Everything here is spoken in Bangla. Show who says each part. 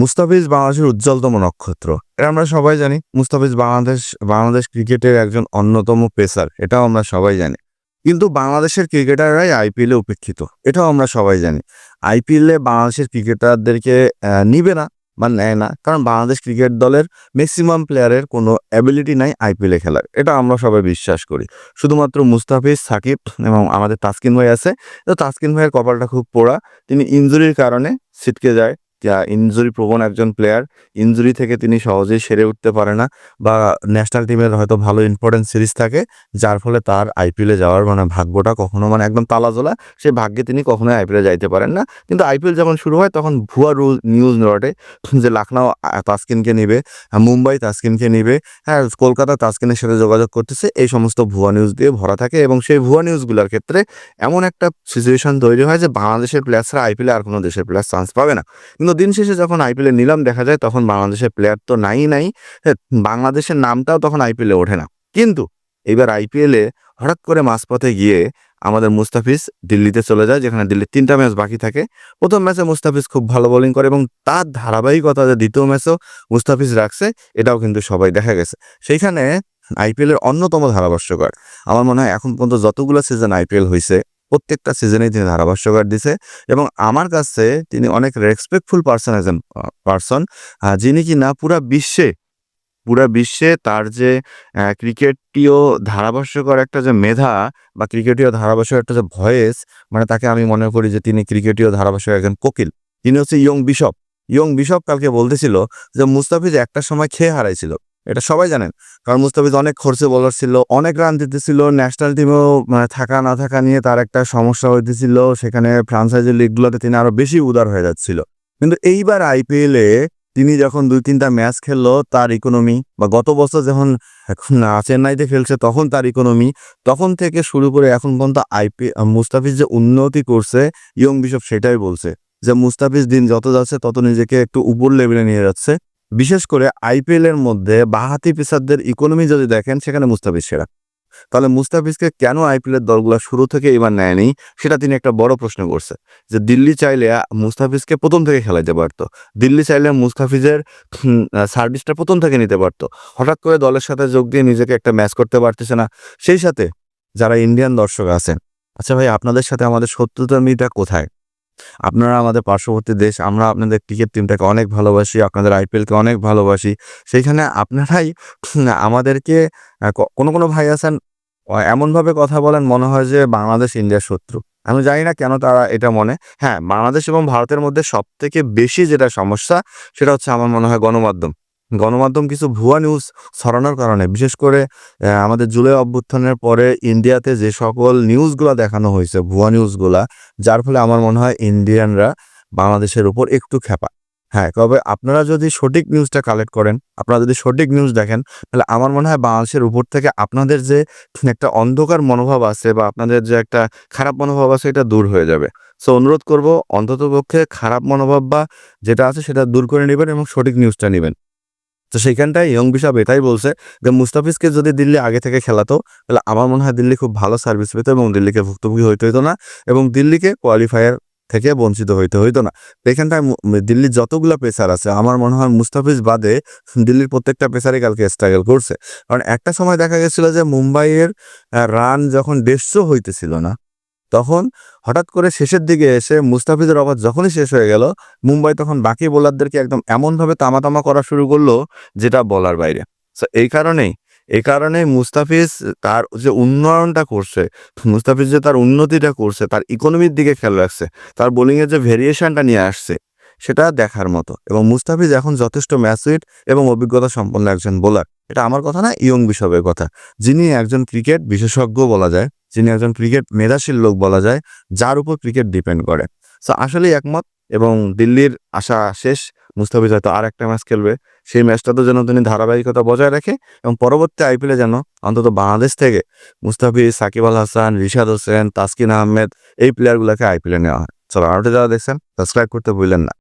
Speaker 1: মুস্তাফিজ বাংলাদেশের উজ্জ্বলতম নক্ষত্র। এটা আমরা সবাই জানি, মুস্তাফিজ বাংলাদেশ বাংলাদেশ ক্রিকেটের একজন অন্যতম পেসার, এটাও আমরা সবাই জানি। কিন্তু বাংলাদেশের ক্রিকেটাররাই আইপিএলে উপেক্ষিত, এটাও আমরা সবাই জানি। আইপিএলে বাংলাদেশের ক্রিকেটারদেরকে নিবে না বা নেয় না, কারণ বাংলাদেশ ক্রিকেট দলের ম্যাক্সিমাম প্লেয়ারের কোনো অ্যাবিলিটি নাই আইপিএলে খেলার, এটা আমরা সবাই বিশ্বাস করি। শুধুমাত্র মুস্তাফিজ, সাকিব এবং আমাদের তাসকিন ভাই আছে। তো তাসকিন ভাইয়ের কপালটা খুব পোড়া, তিনি ইনজুরির কারণে ছিটকে যায় যা ইনজুরি প্রবণ একজন প্লেয়ার ইনজুরি থেকে তিনি সহজেই সেরে উঠতে পারে না বা ন্যাশনাল টিমের হয়তো ভালো ইম্পর্টেন্ট সিরিজ থাকে যার ফলে তার আইপিএলে যাওয়ার মানে ভাগ্যটা কখনো মানে একদম তালাজোলা। সেই ভাগ্যে তিনি কখনোই আইপিএলে যাইতে পারেন না। কিন্তু আইপিএল যখন শুরু হয় তখন ভুয়া রুল নিউজ রটে যে লখনৌ আহ, তাসকিনকে নিবে মুম্বাই তাসকিনকে নিবে হ্যাঁ কলকাতা তাসকিনের সাথে যোগাযোগ করতেছে এই সমস্ত ভুয়া নিউজ দিয়ে ভরা থাকে এবং সেই ভুয়া নিউজগুলোর ক্ষেত্রে এমন একটা সিচুয়েশন তৈরি হয় যে বাংলাদেশের প্লেয়ার্সরা আইপিএলে আর কোনো দেশের প্লেয়ার চান্স পাবে না। কিন্তু দিন শেষে যখন আইপিএলে নিলাম, দেখা যায় তখন বাংলাদেশের প্লেয়ার তো নাই নাই। বাংলাদেশের নামটাও তখন আইপিএলে ওঠে না। কিন্তু এবার আইপিএলে হঠাৎ করে মাঝপথে গিয়ে আমাদের মুস্তাফিজ দিল্লিতে চলে যায়, যেখানে দিল্লির তিনটা ম্যাচ বাকি থাকে। প্রথম ম্যাচে মুস্তাফিজ খুব ভালো বোলিং করে এবং তার ধারাবাহিকতা যে দ্বিতীয় ম্যাচও মুস্তাফিজ রাখছে, এটাও কিন্তু সবাই দেখা গেছে। সেইখানে আইপিএল এর অন্যতম ধারাভাষ্যকার। আমার মনে হয় এখন পর্যন্ত যতগুলো সিজন আইপিএল হয়েছে প্রত্যেকটা সিজনেই তিনি ধারাভাষ্যকার দিছে এবং আমার কাছে তিনি অনেক রেসপেক্টফুল পার্সন একজন পার্সন যিনি কি না পুরা বিশ্বে পুরা বিশ্বে তার যে ক্রিকেটীয় ধারাভাষ্যকর একটা যে মেধা বা ক্রিকেটীয় ধারাভাষ্যক একটা যে ভয়েস মানে তাকে আমি মনে করি যে তিনি ক্রিকেটীয় ধারাভাষ্যক একজন কোকিল। তিনি হচ্ছে ইয়ং বিশপ। ইয়ং বিশপ কালকে বলতেছিল যে, মুস্তাফিজ একটা সময় খেয়ে হারাইছিল। এটা সবাই জানেন। কারণ মুস্তাফিজ অনেক খরচে বলার ছিল, অনেক রান দিতেছিল ন্যাশনাল টিমেও মানে থাকা, না থাকা নিয়ে তার একটা সমস্যা হইতেছিল। সেখানে ফ্রান্সাইজি লিগগুলোতে তিনি আরও বেশি উদার হয়ে যাচ্ছিল। কিন্তু এইবার আইপিএলে তিনি যখন দুই, তিনটা ম্যাচ খেললো, তার ইকোনমি বা গত বছর যখন, এখন চেন্নাইতে খেলছে, তখন তার ইকোনমি তখন থেকে শুরু করে এখন পর্যন্ত আইপি মুস্তাফিজ যে উন্নতি করছে, ইয়ং বিশপ সেটাই বলছে। যে মুস্তাফিজ দিন যত যাচ্ছে, তত নিজেকে একটু উপর লেভেলে নিয়ে যাচ্ছে। বিশেষ করে আইপিএল এর মধ্যে বাহাতি পেসারদের ইকোনমি যদি দেখেন, সেখানে মুস্তাফিজ সেরা। তাহলে মুস্তাফিজকে কেন আইপিএল এর দলগুলো শুরু থেকে এবার নেয়নি? সেটা তিনি একটা বড় প্রশ্ন করছে যে দিল্লি চাইলে মুস্তাফিজকে প্রথম থেকে খেলাইতে পারতো। দিল্লি চাইলে মুস্তাফিজের সার্ভিসটা প্রথম থেকে নিতে পারতো। হঠাৎ করে দলের সাথে যোগ দিয়ে নিজেকে একটা ম্যাচ করতে পারতেছে না। সেই সাথে যারা ইন্ডিয়ান দর্শক আছেন আচ্ছা ভাই, আপনাদের সাথে আমাদের শত্রুতার মিটা কোথায়? আপনারা আমাদের পার্শ্ববর্তী দেশ, আমরা আপনাদের ক্রিকেট টিমটাকে অনেক ভালোবাসি, আপনাদের আইপিএলকে অনেক ভালোবাসি। সেইখানে আপনারাই আমাদেরকে কোনো কোনো ভাই আছেন এমনভাবে কথা বলেন, মনে হয় যে বাংলাদেশ ইন্ডিয়ার শত্রু। আমি জানি না কেন তারা এটা মনে। হ্যাঁ বাংলাদেশ এবং ভারতের মধ্যে সবথেকে বেশি যেটা সমস্যা, সেটা হচ্ছে আমার মনে হয় গণমাধ্যম। গণমাধ্যম কিছু ভুয়া নিউজ ছড়ানোর কারণে, বিশেষ করে আমাদের জুলাই অভ্যুত্থানের পরে ইন্ডিয়াতে যে সকল নিউজগুলো দেখানো হয়েছে, ভুয়া নিউজগুলা যার ফলে আমার মনে হয় ইন্ডিয়ানরা বাংলাদেশের উপর একটু খেপা হ্যাঁ তবে আপনারা যদি সঠিক নিউজটা কালেক্ট করেন, আপনারা যদি সঠিক নিউজ দেখেন, তাহলে আমার মনে হয় বাংলাদেশের উপর থেকে আপনাদের যে একটা অন্ধকার মনোভাব আছে বা আপনাদের যে একটা খারাপ মনোভাব আছে, এটা দূর হয়ে যাবে। সো অনুরোধ করব অন্তত পক্ষে খারাপ মনোভাব বা যেটা আছে, সেটা দূর করে নেবেন এবং সঠিক নিউজটা নেবেন। তো সেইখানটায় ইয়ং বিশাপ এটাই বলছে যে, মুস্তাফিজকে যদি দিল্লি আগে থেকে খেলাতো, তাহলে আমার মনে হয় দিল্লি খুব ভালো সার্ভিস পেতো এবং দিল্লিকে ভুক্তভোগী হইতে হইতো না এবং দিল্লিকে কোয়ালিফায়ার থেকে বঞ্চিত হইতে হইতো না। এখানটায় দিল্লির যতগুলো পেসার আছে, আমার মনে হয় মুস্তাফিজ বাদে দিল্লির প্রত্যেকটা পেসারই কালকে স্ট্রাগল করছে। কারণ একটা সময় দেখা গেছিল যে, মুম্বাইয়ের রান যখন দেড়শো হইতেছিল না তখন হঠাৎ করে শেষের দিকে এসে মুস্তাফিজের ওভার যখনই শেষ হয়ে গেল, মুম্বাই তখন বাকি বোলারদেরকে একদম এমনভাবে তামাতামা করা শুরু করল যেটা বলার বাইরে। এই কারণেই, এই কারণে মুস্তাফিজ তার যে উন্নয়নটা করছে, মুস্তাফিজ যে তার উন্নতিটা করছে, তার ইকোনমির দিকে খেয়াল রাখছে, তার বোলিংয়ের যে ভেরিয়েশনটা নিয়ে আসছে, সেটা দেখার মতো। এবং মুস্তাফিজ এখন যথেষ্ট ম্যাচুইট এবং অভিজ্ঞতা সম্পন্ন একজন বোলার এটা আমার কথা না, ইয়ং বিশপের কথা। যিনি একজন ক্রিকেট বিশেষজ্ঞ বলা যায়। যিনি একজন ক্রিকেট মেধাশীল লোক বলা যায়, যার উপর ক্রিকেট ডিপেন্ড করে। সো আসলেই একমত এবং দিল্লির আশা শেষ। মুস্তাফিজ হয়তো আর একটা ম্যাচ খেলবে। সেই ম্যাচটাতে যেন তিনি ধারাবাহিকতা বজায় রাখে এবং পরবর্তী আইপিএলে যেন অন্তত বাংলাদেশ থেকে মুস্তাফিজ, সাকিব আল হাসান, রিশাদ হোসেন, তাসকিন আহমেদ এই প্লেয়ারগুলোকে আইপিএলে নেওয়া হয়। চলো আরোটা যারা দেখছেন সাবস্ক্রাইব করতে ভুলেন না।